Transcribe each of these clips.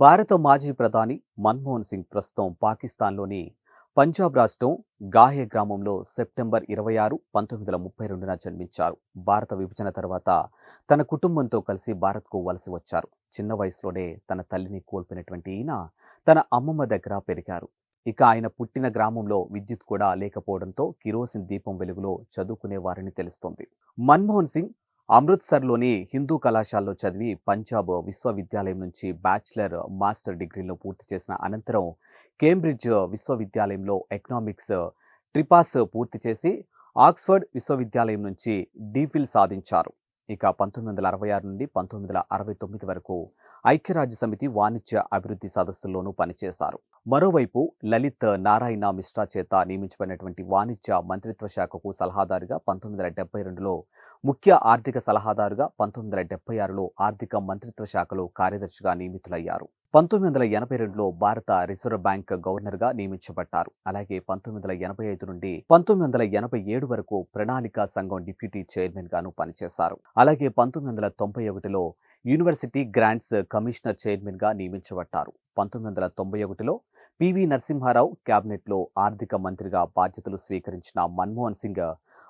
భారత మాజీ ప్రధాని మన్మోహన్ సింగ్ ప్రస్తుతం పాకిస్తాన్లోని పంజాబ్ రాష్ట్రం గాహే గ్రామంలో సెప్టెంబర్ ఇరవై ఆరు పంతొమ్మిది వందల ముప్పై రెండున జన్మించారు. భారత విభజన తర్వాత తన కుటుంబంతో కలిసి భారత్కు వలస వచ్చారు. చిన్న వయసులోనే తన తల్లిని కోల్పోయినటువంటి ఈయన తన అమ్మమ్మ దగ్గర పెరిగారు. ఇక ఆయన పుట్టిన గ్రామంలో విద్యుత్ కూడా లేకపోవడంతో కిరోసిన్ దీపం వెలుగులో చదువుకునే వారిని తెలుస్తోంది. మన్మోహన్ సింగ్ అమృత్సర్లోని హిందూ కళాశాలలో చదివి పంజాబ్ విశ్వవిద్యాలయం నుంచి బ్యాచిలర్ మాస్టర్ డిగ్రీలో పూర్తి చేసిన అనంతరం కేంబ్రిడ్జ్ విశ్వవిద్యాలయంలో ఎకనామిక్స్ ట్రిపాస్ పూర్తి చేసి ఆక్స్ఫర్డ్ విశ్వవిద్యాలయం నుంచి డీఫిల్ సాధించారు. ఇక పంతొమ్మిది వందల అరవై ఆరు నుండి పంతొమ్మిది వందల అరవై తొమ్మిది వరకు ఐక్యరాజ్య సమితి వాణిజ్య అభివృద్ధి సదస్సుల్లోనూ పనిచేశారు. మరోవైపు లలిత్ నారాయణ మిశ్రా చేత నియమించబడినటువంటి వాణిజ్య మంత్రిత్వ శాఖకు సలహాదారుగా పంతొమ్మిది వందల డెబ్బై రెండులో ముఖ్య ఆర్థిక సలహాదారుగా పంతొమ్మిది వందల డెబ్బై ఆరులో ఆర్థిక మంత్రిత్వ శాఖలో కార్యదర్శిగా నియమితులయ్యారు. పంతొమ్మిది వందల ఎనభై రెండులో భారత రిజర్వ్ బ్యాంక్ గవర్నర్గా నియమించబడ్డారు. అలాగే పంతొమ్మిది వందల ఎనభై ఐదు నుండి పంతొమ్మిది వందల ఎనభై ఏడు వరకు ప్రణాళిక సంఘం డిప్యూటీ చైర్మన్ గాను పనిచేశారు. అలాగే పంతొమ్మిది వందల తొంభై ఒకటిలో యూనివర్సిటీ గ్రాంట్స్ కమిషనర్ చైర్మన్గా నియమించబడ్డారు. పంతొమ్మిది వందల తొంభై ఒకటిలో పివి నరసింహారావు కేబినెట్లో ఆర్థిక మంత్రిగా బాధ్యతలు స్వీకరించిన మన్మోహన్ సింగ్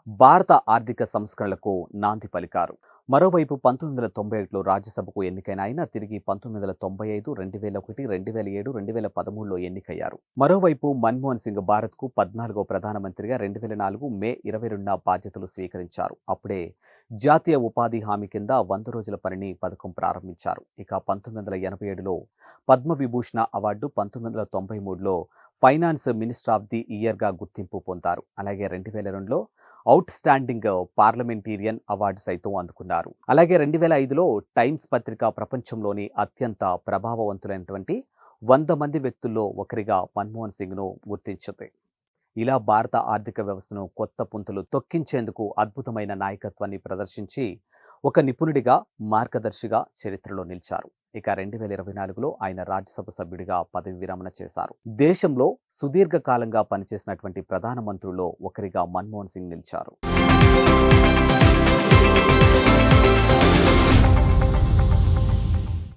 భారత ఆర్థిక సంస్కరణలకు నాంది పలికారు. మరోవైపు పంతొమ్మిది వందల తొంభై ఒకటిలో రాజ్యసభకు ఎన్నికైన ఆయన తిరిగి పంతొమ్మిది వందల తొంభై ఐదు రెండు వేల ఒకటి రెండు వేల ఏడు రెండు వేల పదమూడులో ఎన్నికయ్యారు. మరోవైపు మన్మోహన్ సింగ్ భారత్కు పద్నాలుగో ప్రధానమంత్రిగా రెండు వేల నాలుగు మే ఇరవై రెండున బాధ్యతలు స్వీకరించారు. అప్పుడే జాతీయ ఉపాధి హామీ కింద వంద రోజుల పనిని పథకం ప్రారంభించారు. ఇక పంతొమ్మిది వందల ఎనభై ఏడులో పద్మ విభూషణ అవార్డు పంతొమ్మిది వందల తొంభై మూడులో ఫైనాన్స్ మినిస్టర్ ఆఫ్ ది ఇయర్గా గుర్తింపు పొందారు. అలాగే రెండు వేల రెండులో అవుట్ స్టాండింగ్ పార్లమెంటీరియన్ అవార్డు సైతం అందుకున్నారు. అలాగే రెండు వేల ఐదులో టైమ్స్ పత్రిక ప్రపంచంలోని అత్యంత ప్రభావవంతులైనటువంటి వంద మంది వ్యక్తుల్లో ఒకరిగా మన్మోహన్ సింగ్ను గుర్తించింది. ఇలా భారత ఆర్థిక వ్యవస్థను కొత్త పుంతలు తొక్కించేందుకు అద్భుతమైన నాయకత్వాన్ని ప్రదర్శించి ఒక నిపుణుడిగా మార్గదర్శిగా చరిత్రలో నిలిచారు. ఇక రెండు వేల ఇరవై నాలుగులో ఆయన రాజ్యసభ సభ్యుడిగా పదవి విరమణ చేశారు. దేశంలో సుదీర్ఘకాలంగా పనిచేసినటువంటి ప్రధానమంత్రుల్లో ఒకరిగా మన్మోహన్ సింగ్ నిలిచారు.